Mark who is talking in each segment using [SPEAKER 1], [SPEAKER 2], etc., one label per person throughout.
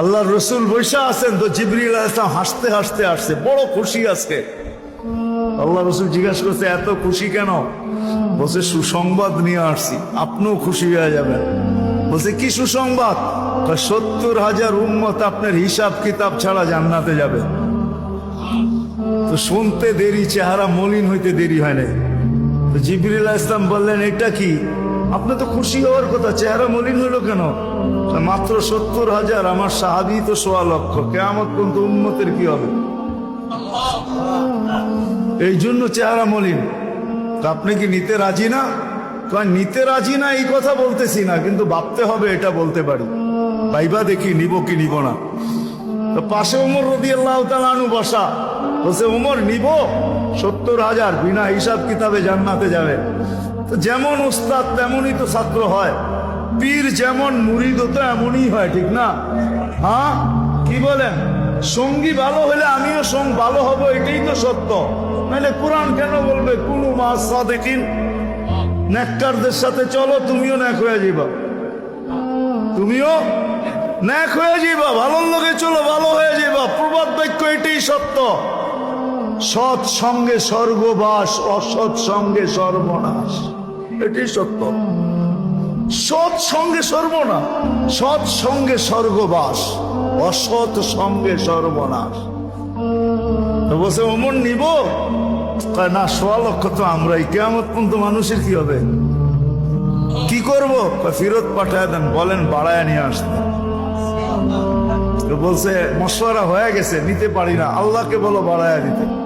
[SPEAKER 1] আল্লাহ রসুল বৈশা আছেন তো জিবরিল ইসলাম হাসতে হাসতে আসছে। বড় খুশি আজকে। আল্লাহ রসুল জিজ্ঞাসা করছে, এত খুশি কেন? বলছে, সুসংবাদ নিয়ে আসছি। আপনিও খুশি হয়ে যাবেন। বলছে, কি সুসংবাদ? সত্তর হাজার উন্মত আপনার হিসাব কিতাব ছাড়া জান্নাতে যাবে। তো শুনতে দেরি, চেহারা মলিন হইতে দেরি হয় নাই। তো জিবরিল ইসলাম বললেন, এটা কি? আপনি তো খুশি হওয়ার কথা, চেহারা মলিন হলো কেন? মাত্র সত্তর হাজার, আমার সাহাবি তো সোয়া লক্ষ। কেমন পর্যন্ত উন্মতের কি হবে? এই জন্য চেহারা মলিন। আপনি কি নিতে রাজি না? নিতে রাজি না, এই কথা বলতেছি না, কিন্তু ভাবতে হবে এটা বলতে পারি। ভাইবা দেখি, নিব কি নিব না। পাশে উমর রদি আল্লাহ বসা। বলছে উমর নিব? সত্তর হাজার বিনা হিসাব কিতাবে জান্নাতে যাবে। তো যেমন উস্তাদ তেমনই তো ছাত্র হয়। পীর যেমন মুরিদ তো এমনই হয়, ঠিক না? হ্যাঁ? কি বলেন? সঙ্গী ভালো হলে আমিও সঙ্গ, ভালো হব, এটাই তো সত্য। নাহলে কোরআন কেন বলবে? কুনু মা সাদেকিন। নেককারদের সাথে চলো, তুমিও ন্যাক হয়ে যাবা তুমিও ন্যাক হয়ে যাবা ভালো লোকে চলো, ভালো হয়ে যাবা প্রবাদ বাক্য এটাই সত্য। সৎ সঙ্গে স্বর্গবাস অসৎ সঙ্গে সর্বনাশ। এটাই সত্য। সৎ সঙ্গে সর্বনাশ সৎ সঙ্গে স্বর্গবাস অসৎ সঙ্গে সর্বনাশ বলছে অমন নিব? না, সোয়া লক্ষ তো আমরাই। কেমন পর্যন্ত মানুষের কি হবে? কি করব? ফিরত পাঠায় দেন, বলেন, বাড়ায় নিয়ে আসতে বলছে, মশওয়ারা হয়ে গেছে, নিতে পারি না। আল্লাহকে বলো, বাড়ায় দিতে।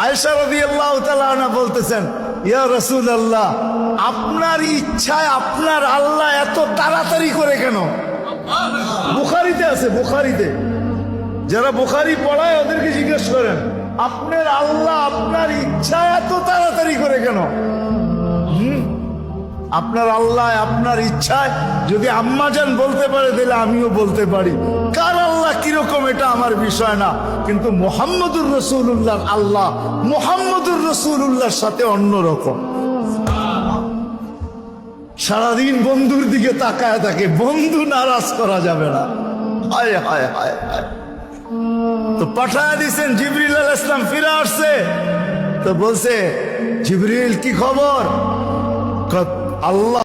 [SPEAKER 1] আয়েশা রদি আল্লাহ তালা বলতেছেন, ইয়া রসুল আল্লাহ আপনার ইচ্ছায় আপনার আল্লাহ এত তাড়াতাড়ি করে কেন? বুখারিতে আছে, বুখারিতে। যারা বুখারি পড়ায় ওদেরকে জিজ্ঞেস করেন, আপনার আল্লাহ আপনার ইচ্ছা এত তাড়াতাড়ি করে কেন? আপনার আল্লাহ আপনার ইচ্ছায় যদি আম্মাজান বলতে পারে, তাহলে আমিও বলতে পারি। কার কীরকম এটা আমার বিষয় না। কিন্তু মোহাম্মদুর রসুল্লাহ আল্লাহ মোহাম্মদুর রসুল্লাহর সাথে অন্যরকম। সারাদিন বন্ধুর দিকে তাকায় থাকে, বন্ধু নারাজ করা যাবে না। হায় হায় হায় হায়। তো পাঠায় দিছেন, জিবরিল আল ইসলাম ফিরে আসছে। তো বলছে, জিবরিল, কি খবর? আল্লাহ